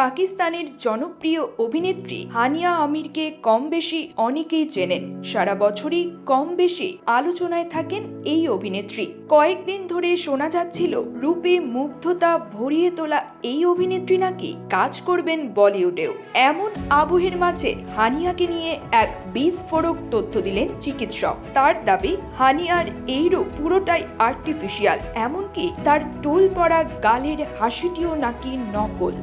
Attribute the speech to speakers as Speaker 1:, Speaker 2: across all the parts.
Speaker 1: পাকিস্তানের জনপ্রিয় অভিনেত্রী হানিয়া আমিরকে কম বেশি অনেকেই চেনেন। সারা বছরই কম বেশি আলোচনায় থাকেন এই অভিনেত্রী। কয়েকদিন ধরে শোনা যাচ্ছিল, রূপে মুগ্ধতা ভরিয়ে তোলা এই অভিনেত্রী নাকি কাজ করবেন বলিউডেও। এমন আবহের মাঝে হানিয়াকে নিয়ে এক বিস্ফোরক তথ্য দিলেন চিকিৎসক। তার দাবি, হানিয়ার এই রূপ পুরোটাই আর্টিফিশিয়াল এমনকি তার টোল পড়া গালের হাসিটিও নাকি নকল।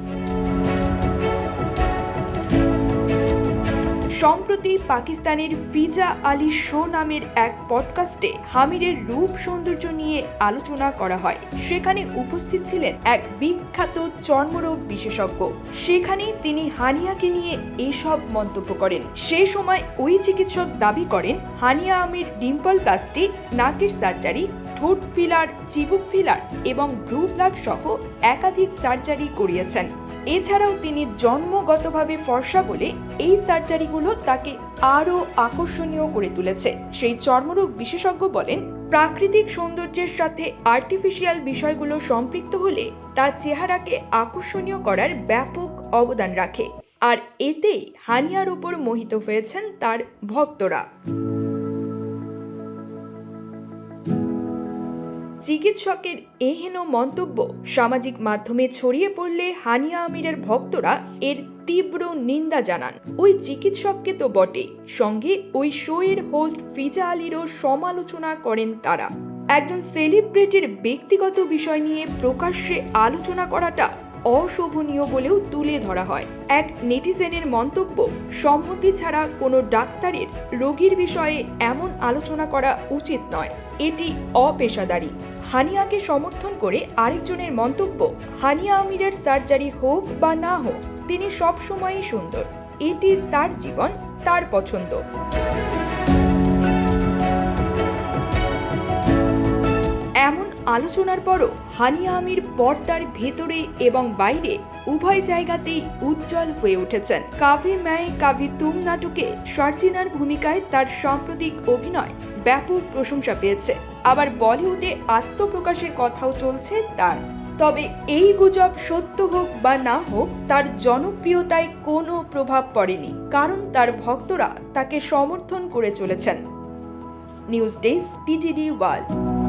Speaker 1: সম্প্রতি পাকিস্তানের ফিজা আলী শো নামের এক পডকাস্টে হামিরের রূপ সৌন্দর্য নিয়ে আলোচনা করা হয়। সেখানে উপস্থিত ছিলেন এক বিখ্যাত চর্মরোগ বিশেষজ্ঞ। সেখানেই তিনি হানিয়াকে নিয়ে এসব মন্তব্য করেন। সে সময় ওই চিকিৎসক দাবি করেন, হানিয়া আমির ডিম্পল প্লাস্টিক নাকের সার্জারি, ঠোঁট ফিলার, চিবুক ফিলার এবং ভ্রু প্লাগ সহ একাধিক সার্জারি করিয়েছেন। এছাড়াও তিনি জন্মগতভাবে ফর্সা বলে এই সার্জারিগুলো তাকে আরও আকর্ষণীয় করে তুলেছে। সেই চর্মরোগ বিশেষজ্ঞ বলেন, প্রাকৃতিক সৌন্দর্যের সাথে আর্টিফিশিয়াল বিষয়গুলো সম্পৃক্ত হলে তার চেহারাকে আকর্ষণীয় করার ব্যাপক অবদান রাখে। আর এতেই হানিয়ার ওপর মোহিত হয়েছেন তার ভক্তরা। চিকিৎসকের এহেন মন্তব্য সামাজিক মাধ্যমে ছড়িয়ে পড়লে হানিয়া আমিরের ভক্তরা এর তীব্র নিন্দা জানান। ওই চিকিৎসককে তো বটে। সঙ্গে ওই শোয়ের হোস্ট ফিজা আলীরও সমালোচনা করেন তারা। একজন সেলিব্রিটির ব্যক্তিগত বিষয় নিয়ে প্রকাশ্যে আলোচনা করাটা অশোভনীয় বলেও তুলে ধরা হয়। এক নেটিজেনের মন্তব্য, সম্মতি ছাড়া কোনো ডাক্তারের রোগীর বিষয়ে এমন আলোচনা করা উচিত নয়। এটি অপেশাদারী। হানিয়াকে সমর্থন করে আরেকজনের মন্তব্য, হানিয়া আমিরের সার্জারি হোক বা না হোক, তিনি সবসময়ই সুন্দর। এটি তার জীবন, তার পছন্দ। এমন আলোচনার পরও হানিয়া আমির পর্দার ভেতরে এবং বাইরে উভয় জায়গাতেই উজ্জ্বল হয়ে উঠেছেন। কাভি ম্যায় কাভি তুম নাটকে সর্জিনার ভূমিকায় তার সাম্প্রতিক অভিনয় ব্যাপক প্রশংসা পেয়েছে। আবার বলিউডে আত্মপ্রকাশের কথাও চলছে তার। তবে এই গুজব সত্য হোক বা না হোক, তার জনপ্রিয়তায় কোনো প্রভাব পড়েনি, কারণ তার ভক্তরা তাকে সমর্থন করে চলেছেন। News desk, TGD world.